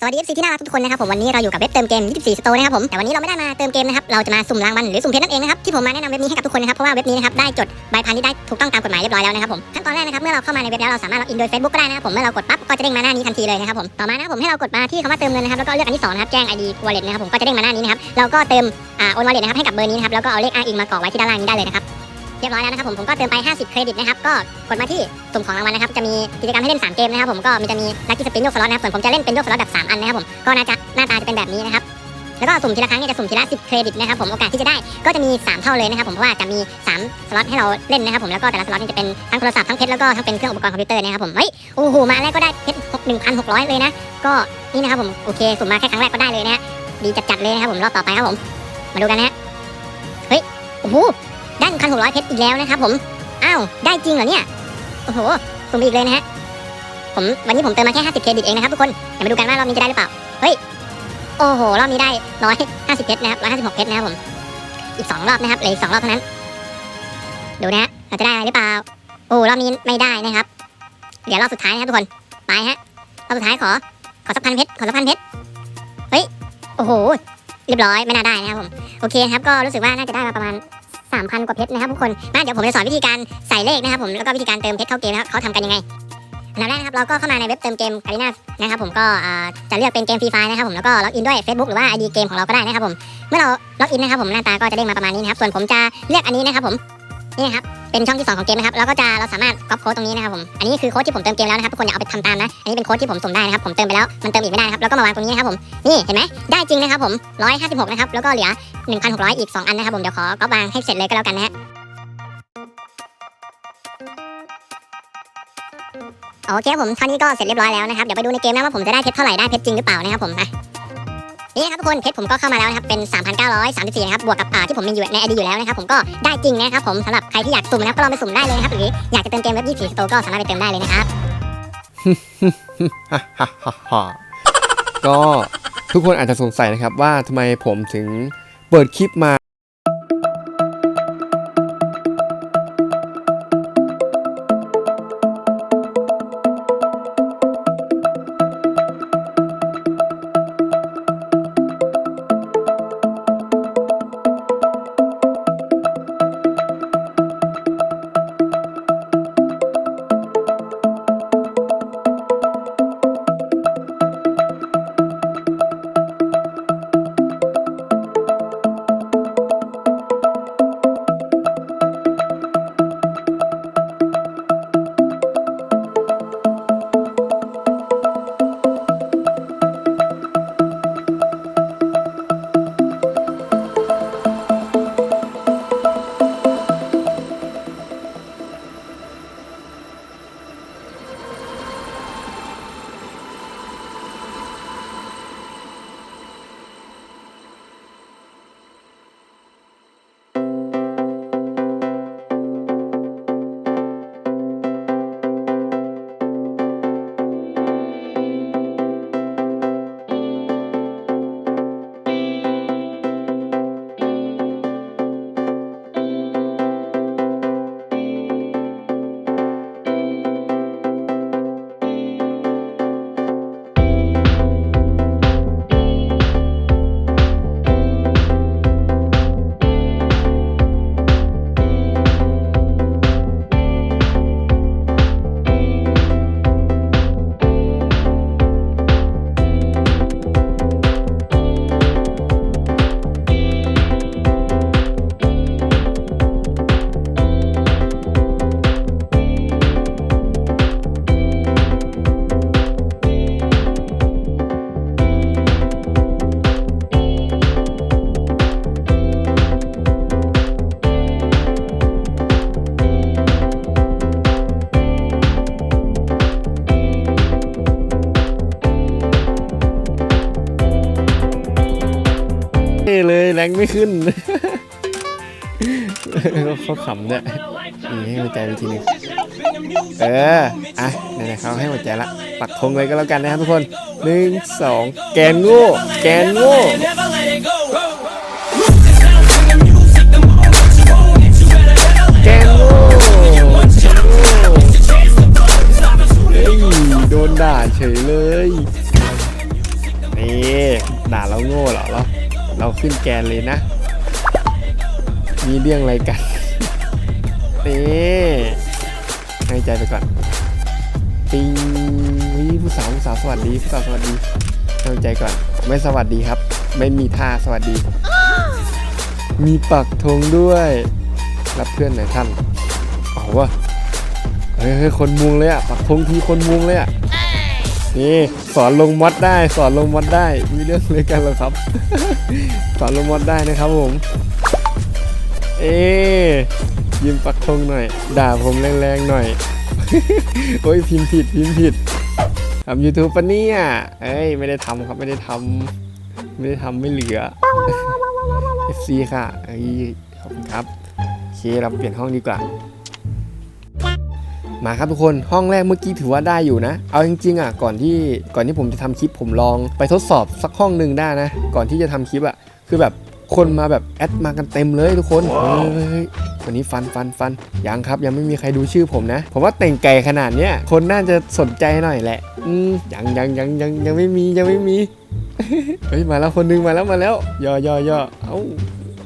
สวัสดี FC ที่น่ารักทุกคนนะครับผมวันนี้เราอยู่กับเว็บเติมเกม 24 Store นะครับผมแต่วันนี้เราไม่ได้มาเติมเกมนะครับเราจะมาสุ่มรางวัลหรือสุ่มเพชรนั่นเองนะครับที่ผมมาแนะนำเว็บนี้ให้กับทุกคนนะครับเพราะว่าเว็บนี้นะครับได้จดใบพันที่ได้ถูกต้องตามกฎหมายเรียบร้อยแล้วนะครับผมขั้นตอนแรกนะครับเมื่อเราเข้ามาในเว็บแล้วเราสามารถล็อกอินโดย Facebook ก็ได้นะครับผมเมื่อเรากดปั๊บก็จะเด้งมาหน้านี้ทันทีเลยนะครับผมต่อมานะครับผมให้เรากดมาที่คำว่าเติมเงินนะครับแล้วก็เลือกอันที่สองนะครับแจ้ง ID wallet นะครับผมก็จะเด้งมาหน้านี้นะครับเราก็เติมอ่าโอน wallet นะครับให้กับเบอร์นี้นะครับแล้วก็เอาเลขอ้างอิงมากรอกไว้ที่ด้านล่างนี้ได้เลยนะครับ เรียบร้อยแล้วนะครับผมผมก็เติมไป 50 เครดิตนะครับก็กดมาที่สุ่มของรางวัลนะครับจะมีกิจกรรมให้เล่น 3 เกมนะครับผมก็มีจะมีลักกี้สปินโยกสล็อตนะครับส่วนผมจะเล่นเป็นโยกสล็อตแบบ 3 อันนะครับผมก็น่าจะหน้าตาจะเป็นแบบนี้นะครับแล้วก็สุ่มทีละครั้งเนี่ยจะสุ่มทีละ 10 เครดิตนะครับผมโอกาสที่จะได้ก็จะมี 3 เท่าเลยนะครับผมเพราะว่าจะมี 3 สล็อตให้เราเล่นนะครับผมแล้วก็แต่ละสล็อตนี่จะเป็นทั้งโทรศัพท์ทั้งเพชรแล้วก็ทั้งเป็นเครื่องอุปกรณ์คอมพิวเตอร์นะครับผมเฮ้ยโอ้โหมาแรกก็ได้เพชร1,600 เลยนะก็นี่นะครับผมโอเคสุ่มมาแค่ครั้งแรกก็ได้เลยนะฮะดีจัดๆเลยนะครับผมรอบต่อไปครับผมมาดูกันนะฮะเฮ้ยโอ้โห 1,600 เพชรอีกแล้วนะครับผม อ้าว ได้จริงเหรอเนี่ย โอ้โหสุ่มอีกเลยนะฮะ ผมวันนี้ผมเติมมาแค่ 50 เครดิตเองนะครับทุกคน เดี๋ยวมาดูกันว่ารอบนี้จะได้หรือเปล่า เฮ้ย โอ้โห รอบนี้ได้ร้อยห้าสิบเพชรนะครับร้อยห้าสิบหกเพชรนะครับผม อีกสองรอบนะครับเหลืออีกสองรอบเท่านั้น ดูนะฮะเราจะได้อะไรหรือเปล่า โอ้รอบนี้ไม่ได้นะครับ เดี๋ยวรอบสุดท้ายนะครับทุกคน ไปฮะ รอบสุดท้ายขอ ขอสักพันเพชร ขอสักพันเพชร เฮ้ย โอ้โห เรียบร้อย ไม่น่าได้นะครับผม โอเคครับ ก็รู้สึกว่าน่าจะได้มาประมาณ 3,000 กว่าเพชรนะครับทุกคนมาเดี๋ยวผมจะสอนวิธีการใส่เลขนะครับผมแล้วก็วิธีการเติมเพชรเข้าเกมนะครับเขาทำกันยังไงอันดับแรกนะครับเราก็เข้ามาในเว็บเติมเกมการีนานะครับผมก็จะเลือกเป็นเกมฟรีไฟนะครับผมแล้วก็ล็อกอินด้วย Facebook หรือว่า ID เกมของเราก็ได้นะครับผมเมื่อเราล็อกอินนะครับผมหน้าตาก็จะเด้งมาประมาณนี้นะครับส่วนผมจะเลือกอันนี้นะครับผมนี่นะครับ เป็นช่องที่สองของเกมนะครับ แล้วก็จะเราสามารถก๊อปโค้ดตรงนี้นะครับผม อันนี้คือโค้ดที่ผมเติมเกมแล้วนะครับทุกคนอย่าเอาไปทำตามนะ อันนี้เป็นโค้ดที่ผมสุ่มได้นะครับ ผมเติมไปแล้ว มันเติมอีกไม่ได้นะครับ แล้วก็มาวางตรงนี้นะครับผม นี่เห็นไหมได้จริงนะครับผม156นะครับ แล้วก็เหลือ 1,600 อีก 2 อันนะครับผม เดี๋ยวขอก๊อปวางให้เสร็จเลยก็แล้วกันนะฮะโอเคผมเท่านี้ก็เสร็จเรียบร้อยแล้วนะครับ เดี๋ยวไปดูในเกมนะว่าผมจะได้เพชรเท่าไหร่ได้เพชรจริงหรือเปล่านะครับผมนะ นี่นะครับทุกคนเพชรผมก็เข้ามาแล้วนะครับเป็น 3,934นะครับบวกกับอ่าที่ผมมีอยู่ในไอดีอยู่แล้วนะครับผมก็ได้จริงนะครับผมสำหรับใครที่อยากสุ่มนะครับก็ลองไปสุ่มได้เลยนะครับหรืออยากจะเติมเกมเว็บ24สโตร์ก็สามารถไปเติมได้เลยนะครับก็ทุกคนอาจจะสงสัยนะครับว่าทำไมผมถึงเปิดคลิปมา แรงไม่ขึ้นเขาขำเนี่ยนี่ให้หัวใจไปทีนึงเออ อะไหนๆเขาให้หัวใจละ ปักธงเลยก็แล้วกันนะครับทุกคนหนึ่งสองแกนโง่แกนโง่แกนโง่เฮ้ยโดนด่าเฉยเลย นี่ ด่าเราโง่เหรอเรา เราขึ้นแกนเลยนะ มีเรื่องอะไรกันนี่ให้ใจไปก่อน ปิงวิผู้สาวผู้สาวสวัสดีผู้สาวสวัสดีให้ใจก่อน ไม่สวัสดีครับ ไม่มีท่าสวัสดี มีปักธงด้วย รับเพื่อนหน่อยท่านเอาวะเฮ้ยเฮ้ยคนมุงเลยอะปักธงทีคนมุงเลยอะ นี่สอนลงมอดได้ สอนลงมอดได้ มีเรื่องเลยกันหรอครับ สอนลงมอดได้นะครับผม เอ๊ะยืมปักธงหน่อย ด่าผมแรงๆหน่อย โอ้ยพิมพ์ผิดพิมพ์ผิดทำยูทูบปะเนี่ย เอ้ยไม่ได้ทำครับไม่ได้ทำไม่ได้ทำไม่เหลือ FC ค่ะเอ้ยขอบคุณครับ โอเคเราเปลี่ยนห้องดีกว่า มาครับทุกคนห้องแรกเมื่อกี้ถือว่าได้อยู่นะ เอาจริงๆอะก่อนที่ก่อนที่ผมจะทำคลิปผมลองไปทดสอบสักห้องหนึ่งได้นะ ก่อนที่จะทำคลิปอะคือแบบคนมาแบบแอดมากันเต็มเลยทุกคนเฮ้ยวันนี้ฟันฟันฟันยังครับยังไม่มีใครดูชื่อผมนะ ผมว่าแต่งไก่ขนาดเนี้ยคนน่าจะสนใจหน่อยแหละ อืมยังยังยังยังยังไม่มียังไม่มี เฮ้ยมาแล้วคนนึงมาแล้วมาแล้วย่อย่อย่อเอ้า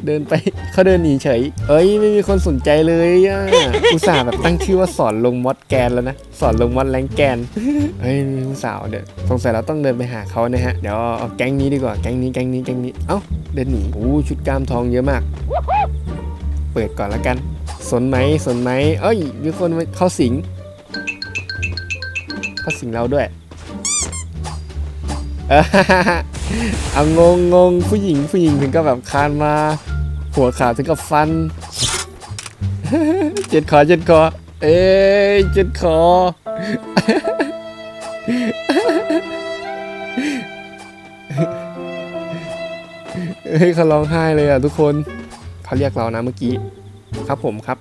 เดินไปเขาเดินหนีเฉย เอ้ยไม่มีคนสนใจเลยอะอุตส่าห์แบบตั้งชื่อว่าสอนลงมอดแกนแล้วนะ สอนลงมอดแรงแกนเฮ้ยผู้สาวเดี๋ยวสงสัยเราต้องเดินไปหาเขานะฮะ เดี๋ยวเอาแก๊งนี้ดีกว่าแก๊งนี้แก๊งนี้แก๊งนี้ เอ้าเดินหนีโอ้ชุดกล้ามทองเยอะมาก เปิดก่อนแล้วกัน สนไหมสนไหมเอ้ยมีคนเข้าสิงเข้าสิงเราด้วยเออเอางงงงผู้หญิงผู้หญิงถึงก็แบบคานมา หัวขาดถึงกับฟัน เจ็ดคอเจ็ดคอ เอ้ยเจ็ดคอ เฮ้ยเขาร้องไห้เลยอะทุกคนเขาเรียกเรานะเมื่อกี้ ครับผมครับ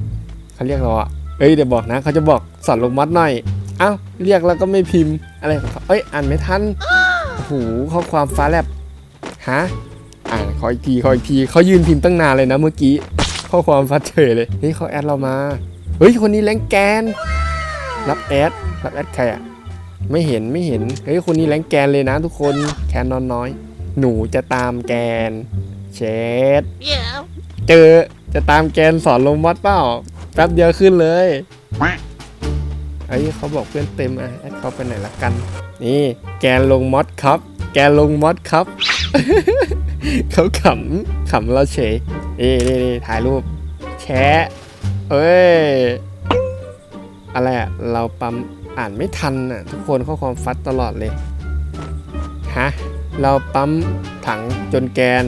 เขาเรียกเราอะเอ้ยเดี๋ยวบอกนะเขาจะบอกสอนลงมัดหน่อยเอ้าเรียกแล้วก็ไม่พิมพ์อะไรของเขาเอ้ยอ่านไม่ทันโอ้โหข้อความฟ้าแลบฮะ ขออีกทีขออีกทีเขายืนพิมพ์ตั้งนานเลยนะเมื่อกี้ข้อความฟ้าเฉยเลยเฮ้ยเขาแอดเรามาเฮ้ยคนนี้แรงแกน รับแอดรับแอดใครอะไม่เห็นไม่เห็นเฮ้ยคนนี้แรงแกนเลยนะทุกคนแคนนอนน้อย หนูจะตามแกนเชดเจอจะตามแกนสอนลงมัดเปล่าแป๊บเดียวขึ้นเลยไอ้ยเขาบอกเพื่อนเต็มอะแอดเขาไปไหนละกัน นี่ แกนลงมอดครับ แกนลงมอดครับ เขาขำขำเราเฉยเอ้นี่นี่ถ่ายรูป แชะเอ้ย อะไรอะเราปั๊มอ่านไม่ทันอะทุกคนข้อความฟัดตลอดเลย ฮะ เราปั๊มถังจนแกน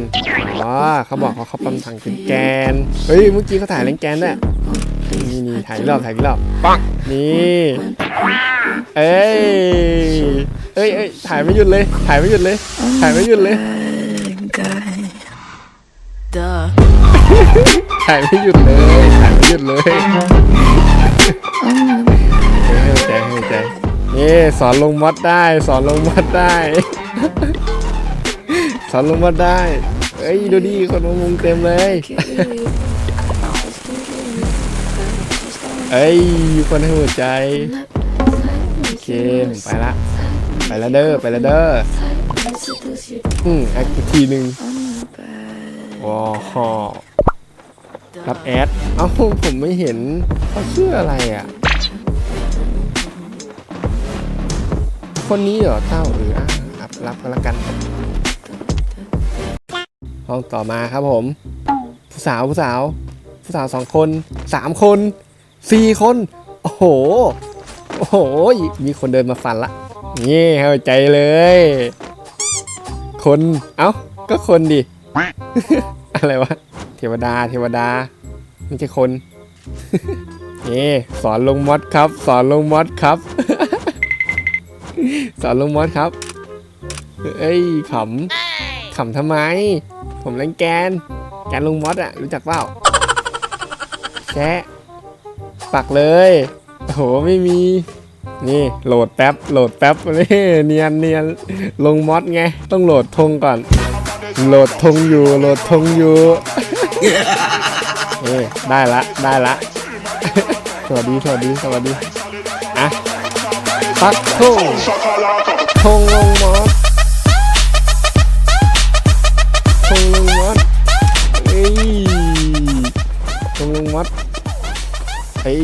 อ๋อเขาบอกเขาเขาปั๊มถังจนแกน เฮ้ย เมื่อกี้เขาถ่ายแรงแกนด้วยนี่นี่ถ่ายอีกรอบถ่ายอีกรอบปังนี่เอ้ยเอ้ยเอ้ยถ่ายไม่หยุดเลย ถ่ายไม่หยุดเลย ถ่ายไม่หยุดเลย ถ่ายไม่หยุดเลยถ่ายไม่หยุดเลยเฮ้ยให้ใจให้ใจนี่สอนลงมอดได้ สอนลงมอดได้ สอนลงมอดได้เฮ้ยดูดิคนมามุงเต็มเลยเอ้ยมีคนให้หัวใจโอเคผมไปละไปละเด้อไปละเด้ออืมแอคอีกทีหนึ่งว้าว รับแอด เอ้าผมไม่เห็นเขาชื่ออะไรอะ คนนี้เหรอเต้าเอออะรับรับกันละกัน ห้องต่อมาครับผม ผู้สาวผู้สาว ผู้สาวสองคนสามคนสี่คน โอ้โห โอ้โห มีคนเดินมาฟันละนี่เข้าใจเลย คน เอ้า ก็คนดิ อะไรวะเท วดา เทวดา ไม่ใช่คนนี่สอนลงมอดครับ สอนลงมอดครับ สอนลงมอดครับ เอ้ยขำขำทำไม ผมเล่นแกน แกนลงมอดอะรู้จักเปล่าแชะปักเลยโอ้โหไม่มี นี่โหลดแป๊บโหลดแป๊บนี่เนียนเนียนลงมอดไง ต้องโหลดธงก่อน โหลดธงอยู่โหลดธงอยู่ ออได้ละได้ละ สวัสดีสวัสดีสวัสดีอะปักทงทงลงมอสทงลงมอสเอ้ยทงลงมอสเอ้ย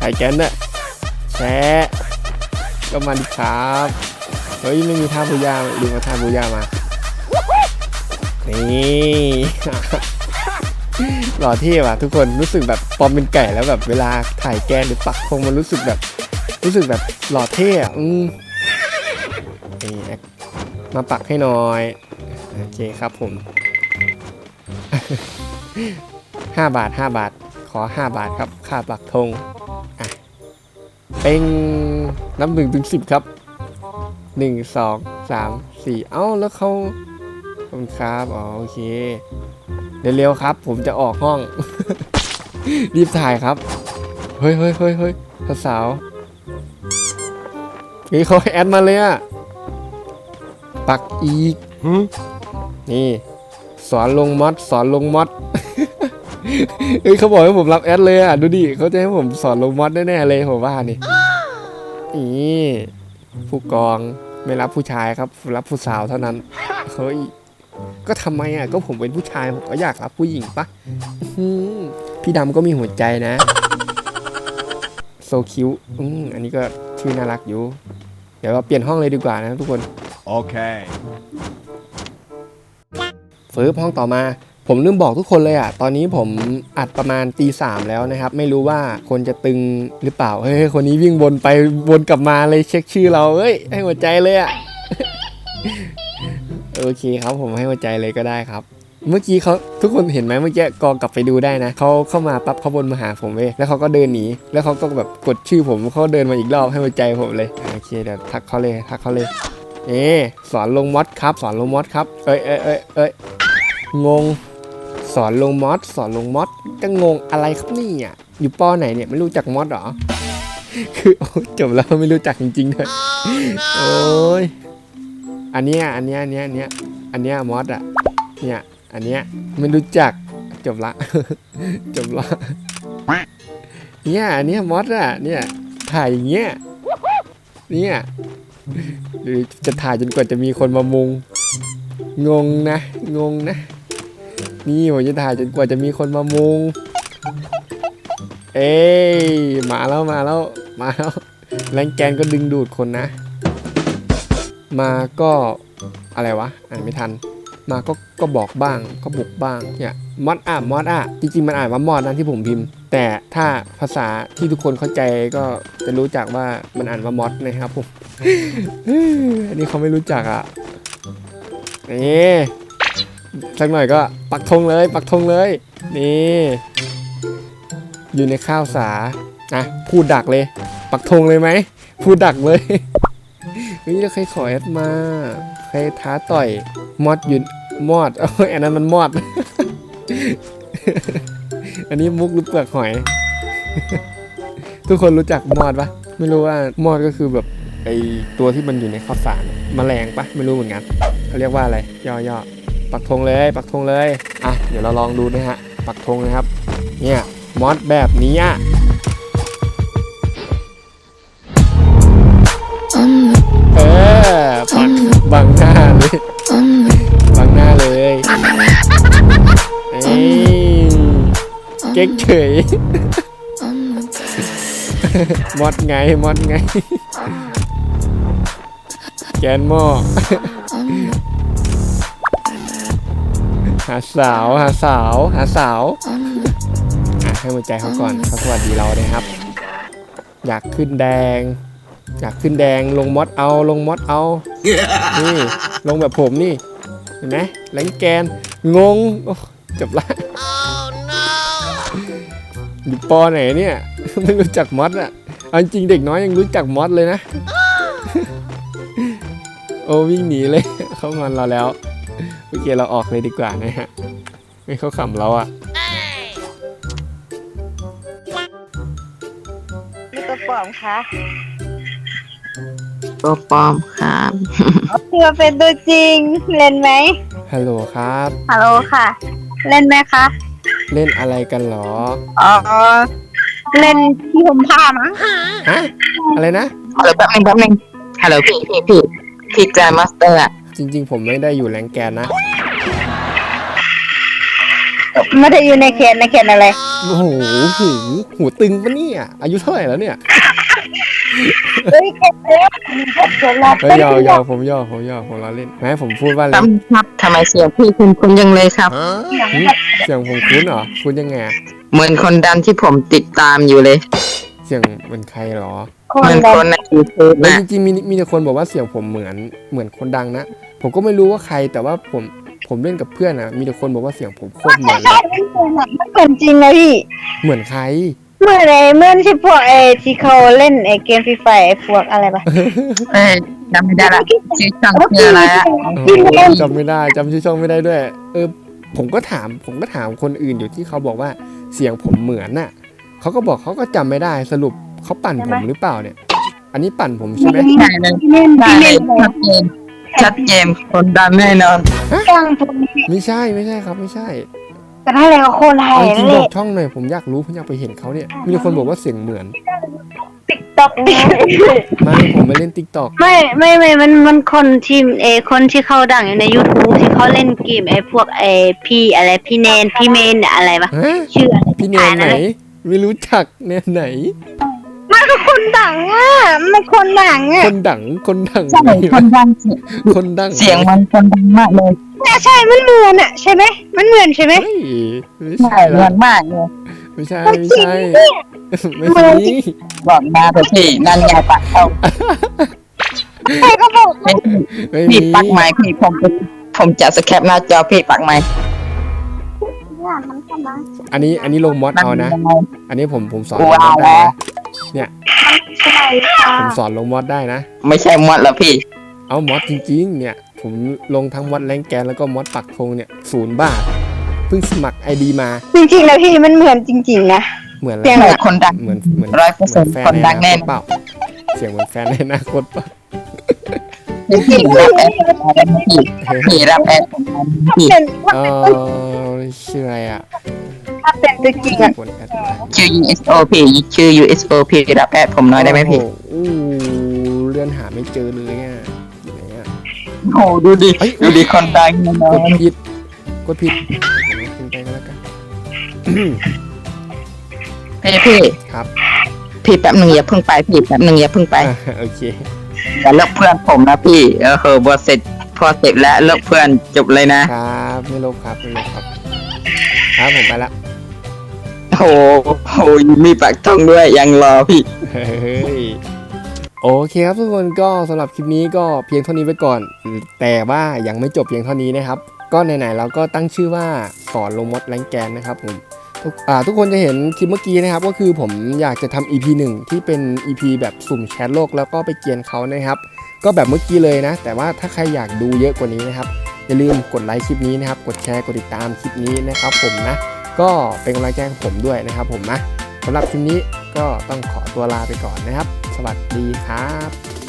ไอแกนน่ะแชก็มาดิครับ เฮ้ย ไม่มีท่าพูย่าดูมาท่าพูย่ามา นี่หล่อเท่ว่ะทุกคนรู้สึกแบบปอมเป็นไก่แล้วแบบเวลาถ่ายแกนหรือปักธงมันรู้สึกแบบ รู้สึกแบบหล่อเท่อะอืมนี่แอมาปักให้หน่อยโอเคครับผมห้าบาทห้าบาท ขอห้าบาทครับ ค่าปักธงอะเป็นน้ำหนึ่งถึงสิบครับหนึ่งสองสามสี่เอ้าแล้วเขา ขอบคุณครับ อ๋อโอเค เร็วๆครับ ผมจะออกห้อง รีบถ่ายครับ เฮ้ยเฮ้ยเฮ้ยเฮ้ยสาวๆเฮ้ยเขาแอดมาเลยอะปักอีกนี่ สอนลงมอดสอนลงมอดเฮ้ยเขาบอกให้ผมรับแอดเลยอะ ดูดิเขาจะให้ผมสอนลงมอดแน่ๆเลยผมว่านี่นี่ผู้กองไม่รับผู้ชายครับ รับผู้สาวเท่านั้นเฮ้ย ก็ทำไมอะก็ผมเป็นผู้ชายผมก็อยากรับผู้หญิงปะอื้อหือพี่ดำก็มีหัวใจนะ โซคิวอืมอันนี้ก็ชื่อน่ารักอยู่ เดี๋ยวเราเปลี่ยนห้องเลยดีกว่านะทุกคน Okay. เฟิร์ฟห้องต่อมา ผมลืมบอกทุกคนเลยอะ ตอนนี้ผมอัดประมาณตีสามแล้วนะครับ ไม่รู้ว่าคนจะตึงหรือเปล่า เฮ้ย คนนี้วิ่งวนไปวนกลับมาเลยเช็คชื่อเรา เฮ้ย ให้หัวใจเลยอะ โอเคครับผมให้หัวใจเลยก็ได้ครับ เมื่อกี้เขาทุกคนเห็นไหมเมื่อกี้กองกลับไปดูได้นะเขาเข้ามาปั๊บเขาวนมาหาผมเว้ยแล้วเขาก็เดินหนีแล้วเขาก็แบบกดชื่อผมเขาเดินมาอีกรอบให้หัวใจผมเลยโอเคเดี๋ยวทักเขาเลยทักเขาเลย เอ๊ะสอนลงมอดครับ สอนลงมอดครับเอ้ยเอ้ยเอ้ยเอ้ยงงสอนลงมอดสอนลงมอดจะงงอะไรครับนี่อะอยู่ป้อไหนเนี่ยไม่รู้จักมอดเหรอ คือโอ้ยจบแล้วไม่รู้จักจริงๆเลยโอ้ย อันเนี้ยอันเนี้ยอันเนี้ยอันเนี้ยอันเนี้ยมอดอะเนี่ยอันเนี้ยไม่รู้จักจบละ จบละเนี่ยอันเนี้ยมอดอะเนี่ยถ่ายอย่างเงี้ยเนี่ยหรือจะถ่ายจนกว่าจะมีคนมามุง งงนะ งงนะ นี่ผมจะถ่ายจนกว่าจะมีคนมามุง เอ้ยมาแล้วมาแล้วมาแล้วแรงแกนก็ดึงดูดคนนะ มาก็อะไรวะอ่านไม่ทัน มาก็ก็บอกบ้างก็บุกบ้างเนี่ยมอดอะมอดอะจริงๆมันอ่านว่ามอดนะที่ผมพิมพ์ แต่ถ้าภาษาที่ทุกคนเข้าใจก็จะรู้จักว่ามันอ่านว่ามอดนะครับผมอันนี้เขาไม่รู้จักอะนี่สักหน่อยก็ปักธงเลยปักธงเลยนี่อยู่ในข้าวสาอะพูดดักเลย ปักธงเลยไหมพูดดักเลย เฮ้ยแล้วใครขอแอดมา ใครท้าต่อย มอดยืนมอดเอ้ยอันนั้นมันมอด อันนี้มุกหรือเปลือกหอย ทุกคนรู้จักมอดปะไม่รู้ว่ามอดก็คือแบบไอตัวที่มันอยู่ในข้าวสารแมลงปะไม่รู้เหมือนกันเขาเรียกว่าอะไร ย่อๆปักธงเลยปักธงเลย อะ เดี๋ยวเราลองดูนะฮะ ปักธงนะครับ เนี่ยมอสแบบนี้อะ บังหน้าเลยบังหน้าเลยเอ้ยเก๊กเฉยมอดไงมอดไง แกนหม้อหาสาวหาสาวหาสาวให้หัวใจเขาก่อนเขาสวัสดีเรานะครับ อยากขึ้นแดง อยากขึ้นแดงลงมอดเอาลงมอดเอา นี่ลงแบบผมนี่ เห็นไหมแรงแกน งงโอ้จบละอยู่ปอไหนเนี่ย ไม่รู้จักมอดอะเอาจริงๆเด็กน้อยยังรู้จักมอดเลยนะ โอ้วิ่งหนีเลย เขางอนเราแล้ว โอเคเราออกเลยดีกว่านะฮะ ไม่เขาขำเราอะนี่ตัวปลอมคะ ตัวปลอมครับเพื่อเป็นตัวจริง เล่นไหมฮัลโหลครับ ฮัลโหลค่ะ เล่นไหมคะเล่นอะไรกันเหรอ อ๋อเล่นที่ผมผ้ามั้งฮะ อะไรนะฮัลโหลแป๊บนึงแป๊บนึงฮัลโหลพี่พี่พี่พี่แจมมาสเตอร์อะจริง ๆ ผมไม่ได้อยู่แรงแกนนะ ไม่ได้อยู่ในเขตในเขตอะไร โอ้โหหูหูตึงปะเนี่ย อายุเท่าไหร่แล้วเนี่ย เฮ้ยเขตแล้วเขตแล้วเฮ้ยยาวยาวผมยาวผมยาวผมล้อเล่นแม้ผมพูดว่าอะไรครับครับทำไมเสียงพี่คุณคุณยังเลยครับ หึเสียงผมคุ้นเหรอคุ้นยังไงอะเหมือนคนดันที่ผมติดตามอยู่เลยเสียงเหมือนใครเหรอคนเหมือนดัคงนในยูทูบแล้วนะจริงๆมีมีแต่คนบอกว่าเสียงผมเหมือนเหมือนคนดังนะผมก็ไม่รู้ว่าใครแต่ว่าผมผมเล่นกับเพื่อนอะมีแต่คนบอกว่าเสียงผมโคตรเหมือนเลใช่ยไม่เหมือนอะไม่เหมือนจริงนะพี่เหมือนใคร เหมือนไอ้เหมือนที่พวกไอ้ที่เขาเล่นไอ้เกมฟรีไฟไอ้พวกอะไรปะเอ้ยจำไม่ได้ละชื่อช่องชื่ออะไรอะพี่เล่นจำไม่ได้จำชื่อช่องไม่ได้ด้วย เออ ผมก็ถาม ผมก็ถามคนอื่นอยู่ที่เขาบอกว่าเสียงผมเหมือนน่ะเขาก็บอกเขาก็จำไม่ได้สรุปเขาปั่นผมหรือเปล่าเนี่ย อันนี้ปั่นผมใช่ไหมใช่เลยพี่เล่นใช่พี่เลเล่ยนชัดเจนชัดเจนคนดันแน่นอนกลางพวกนี้ไม่ใช่ไม่ใช่ครับไม่ใช่ แต่ถ้าอะไรก็คนไทเอายจรินั่งนๆแหบอละกช่องหน่อยผมอยากรู้ผมอยากไปเห็นเขาเนี่ย มีคนบอกว่าเสียงเหมือนติ๊กต็อกไม่ผมไม่เล่นติ๊กต็อกไม่ไม่ไม่มันมันคนทีมเอคนที่เขาดังอยู่ใน YouTube ที่เขาเล่นเกมไอ้พวกไอ้พี่อะไรพี่เนนพี่เมนอะไรปะฮะชื่ออะไรพี่เนนไหน ไม่รู้จักเนนไหน มันก็คนดังอะมันคนดังอะคนดังคนดังใช่ไหนคนดังคนดังเสียงมันคนดังมากเลยเนี่ยใช่มันเหมือนอะใช่ไหมมันเหมือนใช่ไหมเฮ้ยไม่ใช่ใช่เหมืละอนมากเลยไม่ใช่ไม่ใช่ ไม่ใช่บอกมาเถอะพี่นั่นไงปักเอาใครก็บอกพี่ไม่พี่มีปักไม้พี่ผมผมจะสแคปหน้าจอพี่ปักไม้ว่ามันก็มาอันนี้อันนี้ลงมอดเอานะยังไงอันนี้ผมผมสอนกูลงมอดเอาได้แล้วนะใช่ค่ะผมสอนลงมอดได้นะ ไม่ใช่มดแล้วพี่เอามอดจริง ๆ เนี่ย ผมลงทั้งมอดแรงแกนแล้วก็มอดปักธงเนี่ยศูนย์บาทเพิ่งสมัครไอดีมา จริงๆแล้วพี่มันเหมือนจริงๆนะเหมือนอะไรเสียงใช่คนดังเหมือนเหมือนร้อยเปอร์เซ็นต์หมืคนดังแน่ใฟใอนาคตเปล่าเสียงเหมือนแฟนในอนาคตเปล่าพี่รับแอดผมมาได้ไหมพี่พี่รับแอดผมมาได้ไหมพี่เป็นเออชื่ออะไรอะถ้าเป็นตัวจริงอะคนแอดไลน์ชื่อ USO พี่ชื่อ USO พี่รับแอดผมหน้อยได้ไหมพี่โอ้โหเลื่อนหาไม่เจอเลยอะอยู่ไหนอะ โอ้ดูดิเอ้ย ดูดิคนดังแน่นอกดนผิดกดผิดเดี๋ยวนะขึ้นไปก็แล้วกัน พี่พี่ครับ พี่แป๊บหนึ่งอย่าเพิ่งไปพี่แป๊บหนึ่งอย่าเพิ่งไปอะโอเคอย่าเลิกเพื่อนผมนะพี่เออเฮอบอเสร็จพอเสร็จแล้วเลิกเพื่อนจบเลยนะ ครับไม่ลบครับไม่ลบครับ ครับผมไปละโอ้โหมีปากท่องด้วยยังรอพี่ เฮ้ย โอเคครับทุกคนก็สำหรับคลิปนี้ก็เพียงเท่านี้ไปก่อน แต่ว่ายังไม่จบเพียงเท่านี้นะครับ ก็ไหนๆเราก็ตั้งชื่อว่าสอนลงมดแรงแกนนะครับผมทุกทุกคนจะเห็นคลิปเมื่อกี้นะครับ ก็คือผมอยากจะทำ EP 1 ที่เป็น EP แบบสุ่มแชทโลกแล้วก็ไปเกียนเขานะครับ ก็แบบเมื่อกี้เลยนะ แต่ว่าถ้าใครอยากดูเยอะกว่านี้นะครับ อย่าลืมกดไลค์คลิปนี้นะครับ กดแชร์กดติดตามคลิปนี้นะครับผมนะ ก็เป็นกำลังใจให้ผมด้วยนะครับผมนะสำหรับคลิปนี้ก็ต้องขอตัวลาไปก่อนนะครับ วัสดีครับ